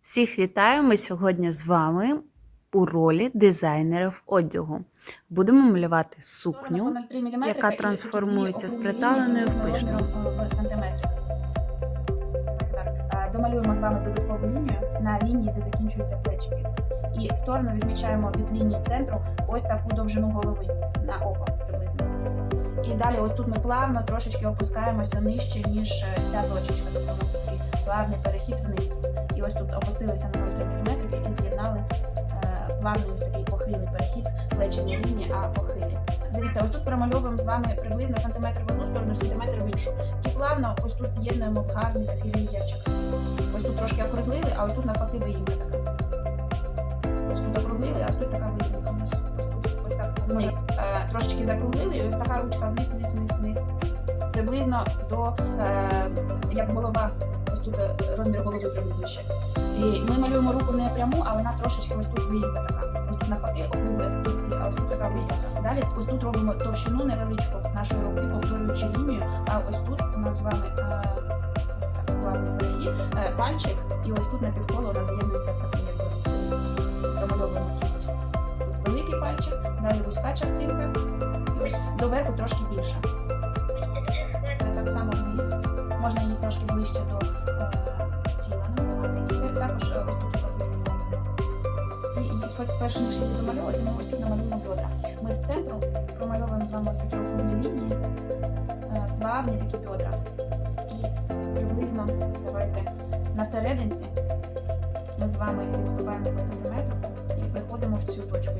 Всіх вітаю! Ми сьогодні з вами у ролі дизайнерів одягу. Будемо малювати сукню. яка трансформується з приталеної в пишну. Е, Домалюємо з вами додаткову лінію на лінії, де закінчуються плечики. І в сторону відмічаємо від лінії центру ось таку довжину голови на око приблизно. І далі ось тут ми плавно трошечки опускаємося нижче, ніж е, ця точечка. Тобто у нас такий плавний перехід вниз. І ось тут опустилися на 0,3 мм і з'єднали е, плавний ось такий похилий перехід, плечі не рівні, а похилі. Дивіться, ось тут промальовуємо з вами приблизно сантиметр в одну сторону, сантиметр в іншу. І плавно ось тут з'єднуємо в гарний такий рельєфчик. Ось тут трошки округлили, а ось тут навпаки виїмка така. Ось тут округлили, а ось тут така виїмка у нас. Ось так вниз. Е, трошечки закруглили, і ось така ручка вниз, вниз, вниз, вниз. Приблизно до е, як голова, тут е, розмір голови приблизно. І ми малюємо руку не пряму, а вона трошечки ось тут виїмка така. Ось тут навпаки округле ці, а ось тут така виїмка. Далі ось тут робимо товщину невеличку нашої руки, повторюючи лінію. А ось тут у нас з вами е, плавний перехід, е, пальчик, і ось тут на півколо у нас з'єднується такий якби промальований кість. Великий пальчик, далі вузька частинка, і ось доверху трошки більше. Так само вниз. Можна її трошки ближче перше ніж її домальовувати, ми ось тут намалюємо бедра. Ми з центру промальовуємо з вами такі округлі лінії, е, плавні такі бедра. І приблизно, давайте, на серединці ми з вами відступаємо по сантиметру і приходимо в цю точку,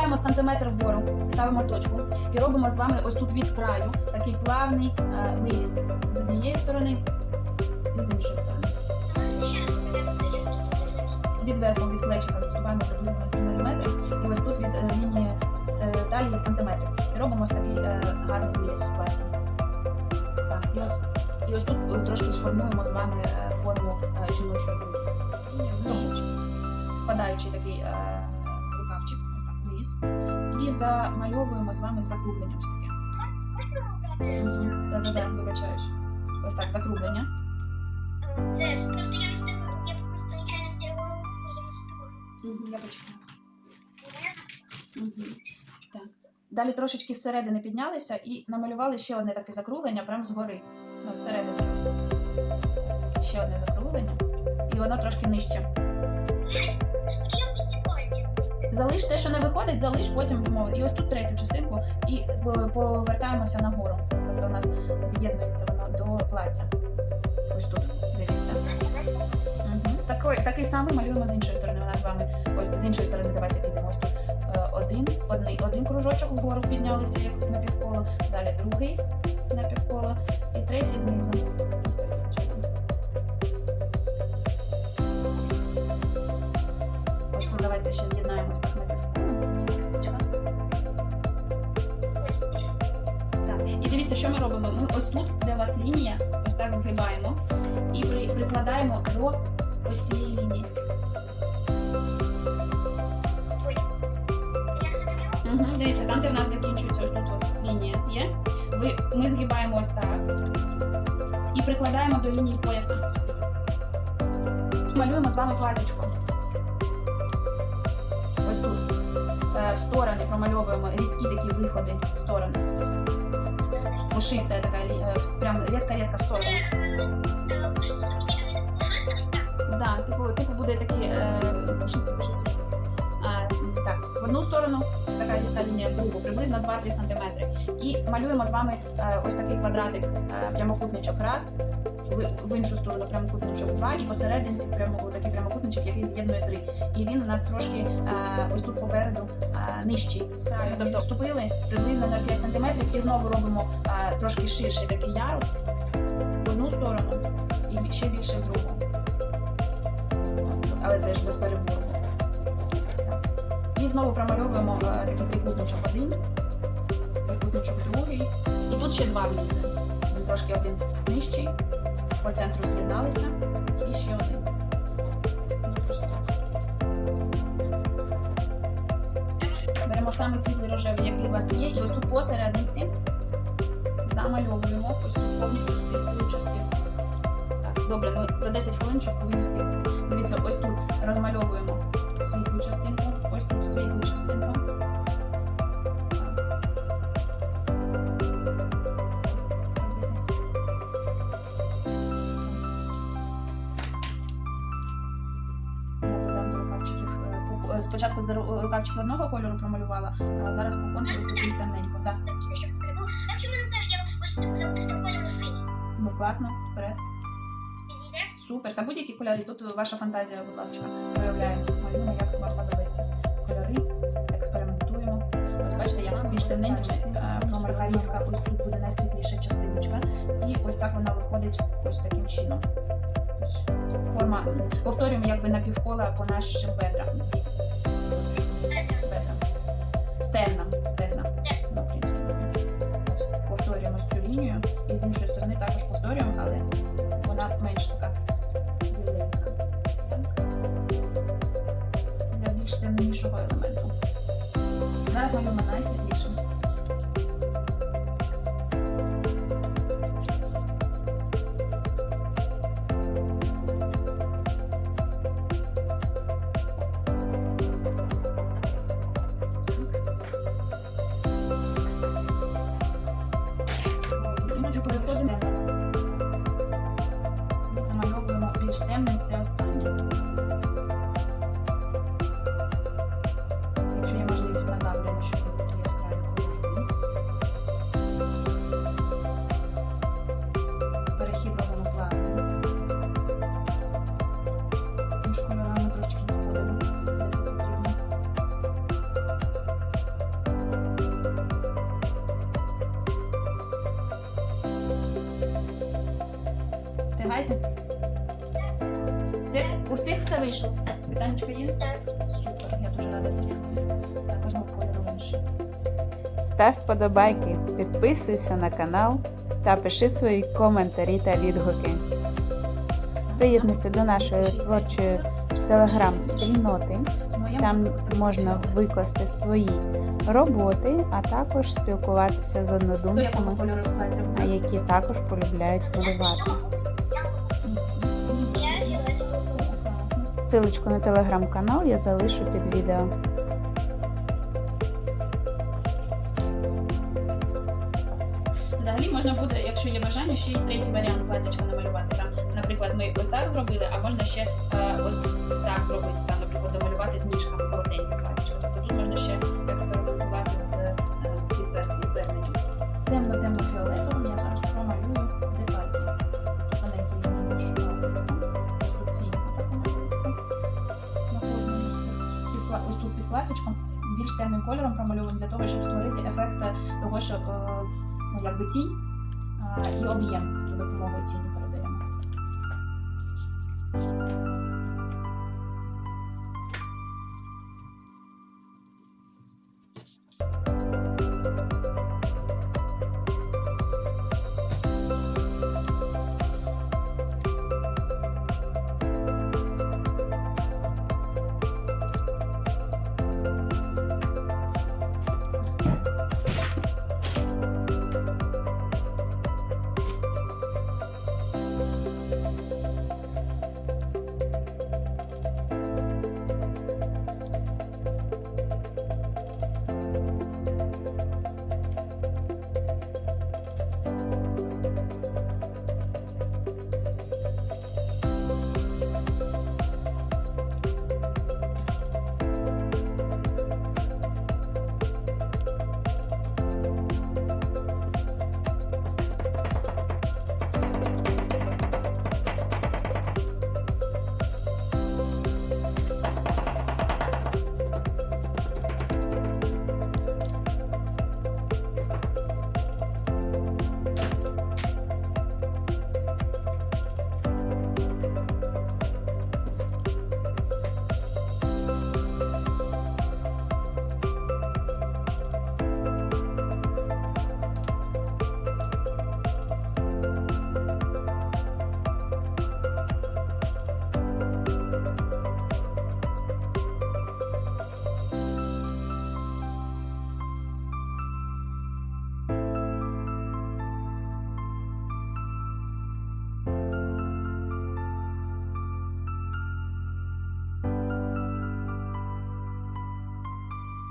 Відступаємо сантиметр вгору, ставимо точку і робимо з вами ось тут від краю такий плавний е, виріз з однієї сторони і з іншої сторони. Від верху, від плечика відступаємо приблизно 3 мм і ось тут від е, лінії з талії сантиметрів. І робимо ось такий е, гарний виріз в платі. Так, і ось і ось тут е, трошки сформуємо з вами е, форму е, жіночої груди. Спадаючий такий е, замальовуємо з вами закруглення ось таке. Да-да-да, вибачаюсь. Ось так, закруглення. Зараз, просто я не встигла, я просто нічого не встигла, я не встигла. Я почекаю. Так. Далі трошечки зсередини піднялися і намалювали ще одне таке закруглення прямо згори. Ну, зсередини. Ще одне закруглення. І воно трошки нижче. Залиш те, що не виходить, залиш, потім йдемо. І ось тут третю частинку і повертаємося нагору. Тобто у нас з'єднується воно до плаття. Ось тут, дивіться. Угу. Такий, такий самий малюємо з іншої сторони. У нас з вами ось з іншої сторони давайте підемо. Ось тут е, один, один, один кружочок вгору піднялися, як на півколо, далі другий на півколо і третій знизу. Ось тут давайте ще з'єднаємось вас лінія, ось так згибаємо і при, прикладаємо до ось цієї лінії. Угу, дивіться, там, де в нас закінчується ось тут лінія є. Ви, ми згибаємо ось так і прикладаємо до лінії пояса. Малюємо з вами платічко. Ось тут. Е, в сторони промальовуємо різкі такі виходи в сторони. Пушиста така лі- е, в- прям різка-різка в сторону. Да, типу, типу буде такі е. А, так, в одну сторону така різка лінія, в приблизно 2-3 см. І малюємо з вами е, ось такий квадратик, е, прямокутничок раз, в, іншу сторону прямокутничок два, і посерединці прямо такий прямокутничок, який з'єднує три. І він у нас трошки е, ось тут попереду Е, нижчий тобто вступили приблизно на 5 см і знову робимо е, трошки ширший такий ярус в одну сторону і ще більше в другу. Але теж без перебору. І знову промальовуємо е, такий прикутничок один, трикутничок другий. І тут ще два відрізи. Трошки один нижчий, по центру з'єдналися. Саме світло-рожевий, який у вас є, і ось тут посередниці замальовуємо ось повністю світлу частину. Так, добре, ну за 10 хвилин, щоб повинні. Дивіться, ось тут розмальовуємо Спочатку з ру- рукавчики одного кольору промалювала, а зараз по контуру такий темненько. Так. А в мене теж я ось золотистим кольором синій. ну класно, вперед. Супер. Та будь-які кольори. Тут ваша фантазія, будь ласка, проявляє. Малюємо, як вам подобається. Кольори, експериментуємо. Ось бачите, я більш темненька, е, номер Харіска, ось тут буде найсвітліша частиночка. І ось так вона виходить ось таким чином. Форма. Повторюємо якби напівкола по нашим бедрам. Бедрам. Стегнам. Стегнам. На українській мові. Повторюємо цю лінію. І з іншої сторони також повторюємо, але вона менш така біленька. Для більш темнішого елементу. Зараз малюємо найсвітлішим. Встигайте? Всіх, у всіх все вийшло. Питанечко є? Супер, я дуже рада це чути. Так, візьму кольору інший. Став вподобайки, підписуйся на канал та пиши свої коментарі та відгуки. Приєднуйся до нашої творчої телеграм-спільноти. Там можна викласти свої роботи, а також спілкуватися з однодумцями, а які також полюбляють малювати. Силочку на телеграм-канал я залишу під відео. Взагалі можна буде, якщо є бажання, ще й третій варіант платячка намалювати. Там, наприклад, ми ось так зробили, а можна ще е, ось так зробити. Там, наприклад, домалювати з ніжками коротенькі платячка. Тобто тут можна ще експериментувати з е, підтвердженням. Темно-темно-фіолетовим платячком більш темним кольором промальовуємо для того, щоб створити ефект е, того, що е, ну, якби тінь і об'єм за допомогою тіні передаємо.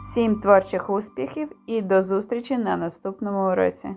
Всім творчих успіхів і до зустрічі на наступному уроці!